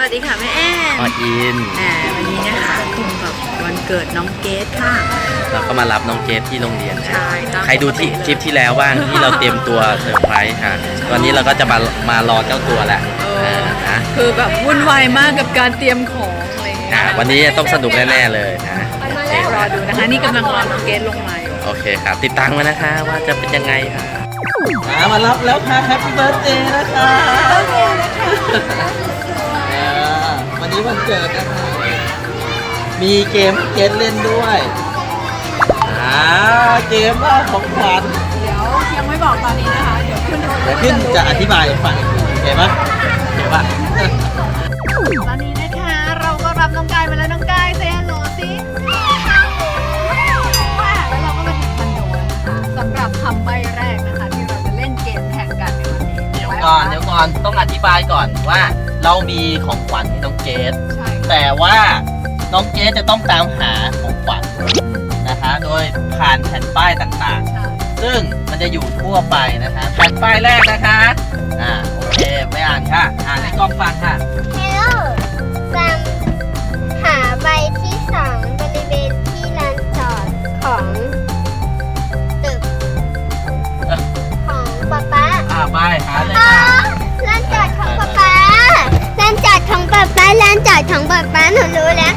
วัสดีค่ะแม่แอนอออินอ่าวันนี้นะคะตรงกับวันเกิดน้องเกดค่ะ เราก็มารับน้องเกฟที่โรงเรียนนะใช่ตามใครดูที่ปกติเลย คลิปที่แล้วบ้างที่เราเตรียมตัวเซอร์ไพรส์ค่ะวันนี้เราก็จะมามารอเจ้าตัวแหละเอออ่านะคือแบบวุ่นวายมากกับการเตรียมของอะไรอย่างเงี้อ่ายวันนี้ต้องสนุกแน่ๆเลยนะโอเครอดูนะคะ นี่กำลังรอน้องเกดลงมาอยู่โอเคครับ ติดตามมานะคะว่าจะเป็นยังไงค่ะมามารับแล้วค่ะแฮปปี้เบิร์ดเดย์นะคะอ่าวั นนี้วันเกิดนะคะมีเกมให้เกมเล่นด้วยอ่าเกมว่าของขวัญเดี๋ยวยังไม่บอกตอนนี้นะคะ เดี๋ยวขึ้นเดี๋ยวขึ้นจะอธิบายให้ฟังอีกทีโอเคปะโอเคปะตอนนี้นะคะเราก็รับน้องกายมาแล้วน้องกายเซฮัลโหลสิแล้วเราก็มาถึงคอนโดนะคะสำหรับคำใบแรกนะคะ ที่เราจะเล่นเกมแข่งกันในวันนี้เดี๋ยวก่อนเดี๋ยวก่อนต้องอธิบายก่อนว่า เรามีของขวัญให้น้องเกดใช่แต่ว่าน้องเกดจะต้องตามหาของขวัญนะคะ โดยผ่านแผ่นป้ายต่างๆใช่ซึ่งมันจะอยู่ทั่วไปนะคะแผ่นป้ายแรกนะคะอ่าโอเคไม่อ่านค่ะ อ่านให้กล้องฟังค่ะ Hello ซั ของป๊าป๊าหนูรู้แล้ว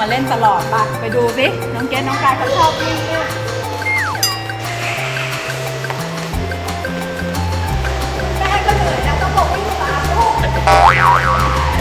มาเล่นตลอดปะไปดูสิน้องเกดน้องกายเขาชอบวิ่งเนี่แม่ก็เหนื่อยนะต้องบอกวิ่งตามลูก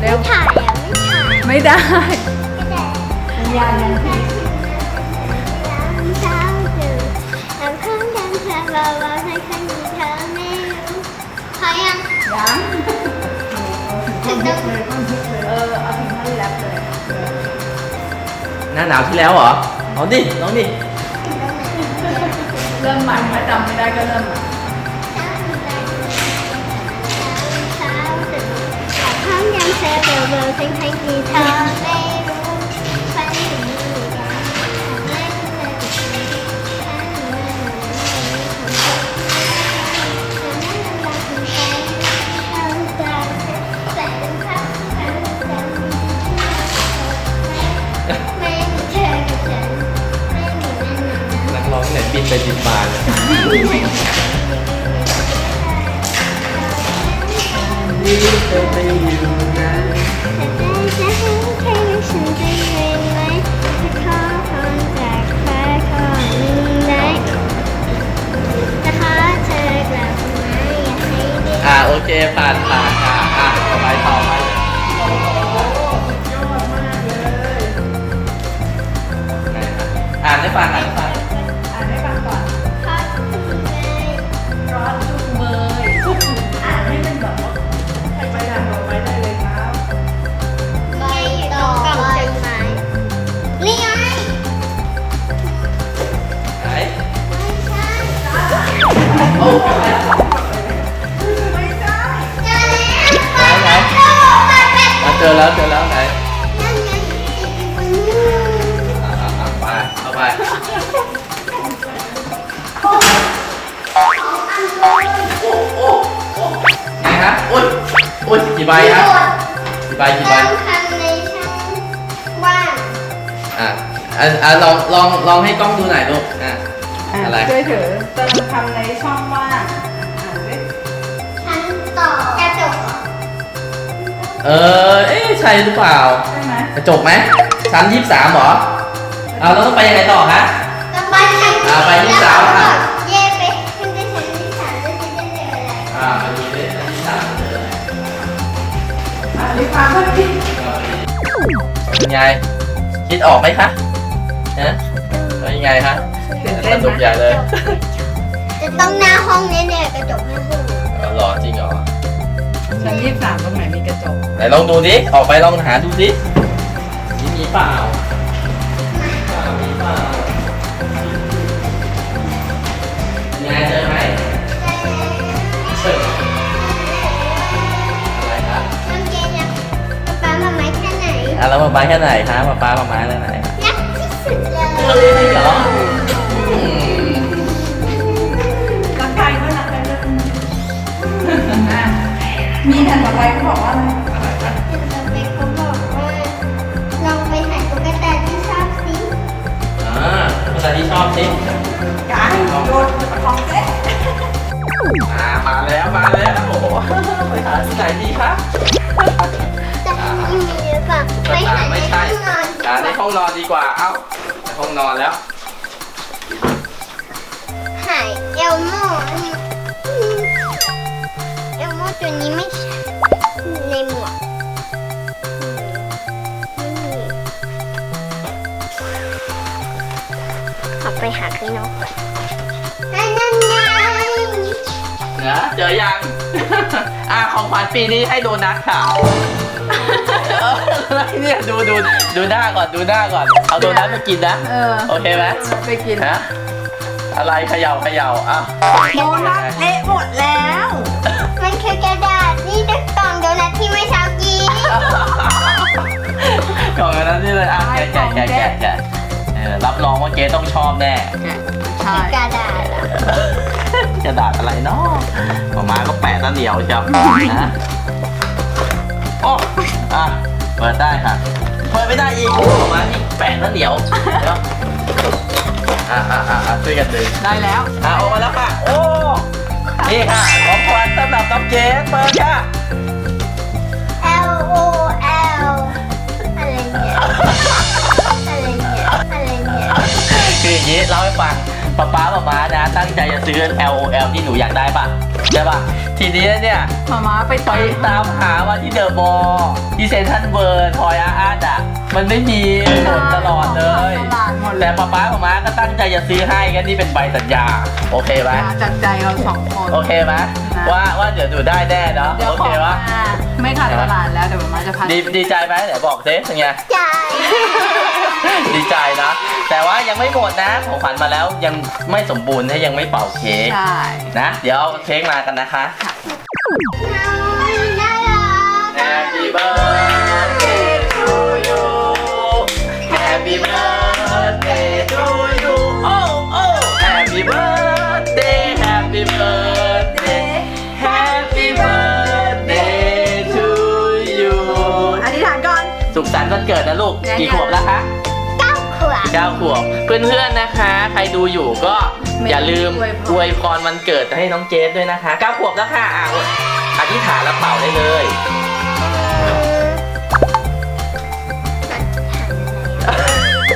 เร็วถ่ายอะไม่ถ่ายไม่ได้ ไม่ได้ลุงยามยังผิดเช้าตื่นทำข้างดังเธอเบาๆให้คนมีเธอไม่รู้พอยังยังถึงต้องเออเอาถึงท่อนแรปเลยหน้าหนาวที่แล้วเหรอลองดิลองดิ เริ่มใหม่ถ้าจำไม่ได้ก็เริ่มใหม่ ข้างดัง บมาอย่าให้ได้อ่าโอเคผ่านผ่านค่ะ แล้วเจอแล้วไหนนั่นไงติดอยู่บนมืออะอะอะไปเอาไปไงฮะอุ้ยอุ้ยกี่ใบฮะกี่ใบกี่ใบเติมคำในช่องว่างอะอะอะลองลองลองให้กล้องดูหน่อยลูกอะอะอะไรช่วยถือเติมคำในช่องว่าง เออ เอ๊ะใช่หรือเปล่า ใช่ไหมกระจกไหมชั้นยี่สิบสามเหรอเอาแล้วต้องไปยังไงต่อฮะ ต่อไปฉันอ่าไปที่สามค่ะ เย่ไปขึ้นไปชั้นที่สามแล้วจะได้เจออะไรอ่าไปดูดิชั้นที่สามเจออะไรอะรีบฟังเพื่อนพี่เป็นไง คิดออกไหมคะฮะเป็นยังไงคะตื่นสเต้นนุกไหใหมญ่เลย จะต้องหน้าห้องแน่ๆกระจกหน้าห้องเอาหรอจริงเหรอ ชั้นยี่สิบสามตรงไหนมีกระจกไหนลองดูดิ ออกไปลองหาดูดินี่มีเปล่ามีเปล่าเป็นไงเจอไหมเจออะไรครับน้องเจนยักป๊าป๊ามาไหมแค่ไหนอะแล้วมาป้าแค่ไหนคะมาป้ามาม้าแค่ไหนคะยักษ์ที่สุดเลยเออจริงเหรออื มีแผ่นต่อไปเขาบอกว่าอะไรอะไรคะต่อไปเขาบอกว่าลองไปหาตุ๊กตาที่ชอบสิอ่าภาษาที่ชอบสิกายโยนของเจ๊อ่ามาแล้วมาแล้วโอ้โหไปหาที่ไหนดีคะแต่ไม่มีหรือเปล่าไปหาในไม่ห้ใช่องนอนหาในห้องนอนดีกว่า เอ้าในห้องนอนแล้ว หายเอลโม่อันนี้เอลโม่ตัวนี้ไม่ ไปหาพี่นกก่อนนั่นนั่นไงนะเจอยัง อ่าของขวัญปีนี้ให้โดนัทค่ะเออเนี่ยดูดูดูหน้าก่อนดูหน้าก่อน เอาโดนัทมากินนะ เออโอเคไหมไปกินฮะอะไรเขย่าเขย่าอะโดนัทเละหมดแล้ว มันคือกระดาษนี่เป็นกล่องโดนัทที่ไม่เช้ากินกล่องอันนั้นนี่เลยอะแกะแกะแกะแกะแกะเออรับรองว่าเจ๊ต้องชอบแน่ ใช่กระดาษอะกระดาษอะไรเนาะหมามาก็แปะตะเหนียวเชียวนะโอ้อะเปิดได้ค่ะ เปิดไม่ได้อีกโอ้หมามานี่แปะตะเหนียวเดี๋ยวอะอะอะอะช่วยกันดึงได้แล้ว อะออกมาแล้วค่ะ โอ้ นี่ค่ะของขวัญสำหรับน้องเจนเปิดค่ะ ออย่างนี้เล่าให้ฟังป๊าป๊าป๊าม้านะ ตั้งใจจะซื้อ L O L ที่หนูอยากได้ป่ะใช่ป่ะ ทีนี้เนี่ยมามาไปไปต่อยตามหาว่าที่เดอะมอลล์ที่เซนทรัลเวิร์ทอยอาร์ตอะ มันไม่มีหมดตลอดเลย ตลาดหมดเลแต่ยป๊าป๊าป๊าม้าก็ตั้งใจจะซื้อให้กันนี่เป็นใบสัญญา โอเคไหมจากใจเราสองคน โอเคไหมว่าว่าเดี๋ยวหนูได้แน่เนาะเดี๋ยวโอขอเคปะมาไม่ขาดตลาดแล้วเดี๋ยวมามาจะพาดีดีใจไหมเดี๋ยวบอกซิเป็นไง ใจดีใจนะ แต่ว่ายังไม่หมดนะของขวัญมาแล้วยังไม่สมบูรณ์ถ้ายังไม่เป่าเค้กใช่นะ เดี๋ยวเอาเค้กมากันนะคะน่า เกิดนะลูกยังกี่ขวบแล้วคะเก้าขวบ เก้าขวบ เพื่อนๆนะคะ ใครดูอยู่ก็อย่าลืมอวยพรวันเกิดให้น้องเจสด้วยนะคะเก้าขวบแล้วค่ะอะอธิษฐานแล้วเป่าได้เลย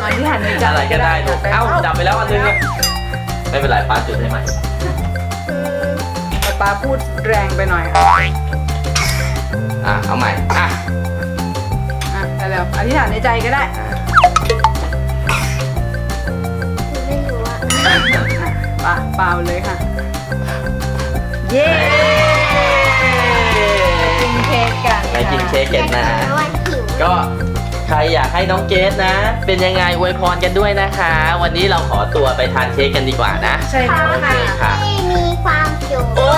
อธิษฐานในใจอะไรก็ได้ลูกเอ้าดับไปแล้วอันนึงอะไม่เป็นไรป้าจุดให้ใหม่แต่ป้าพูดแรงไปหน่อยค่ะอะเอาใหม่อะ อะแต่แล้วอธิษฐานในใจก็ได้ไม่รู้อะอะเปล่าเลยค่ะ เย้กินเค้กกันไปกินเค้กกันนะวันหิวก็ใครอยากให้น้องเกสนะ เป็นยังไงอวยพรกันด้วยนะคะ วันนี้เราขอตัวไปทานเค้กกันดีกว่านะใช่ขอแล้วให้ค่ะมีความสุขโอ้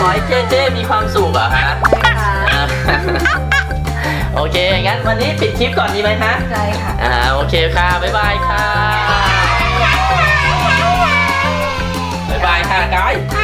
ขอให้เจเจมีความสุขเหรอฮะใช่ค่ะอะ โอเค งั้นวันนี้ปิดคลิปก่อนดีไหมคะใช่ค่ะ อ่า โอเคค่ะ บ๊ายบายค่ะ บ๊ายบายค่ะกายอ่า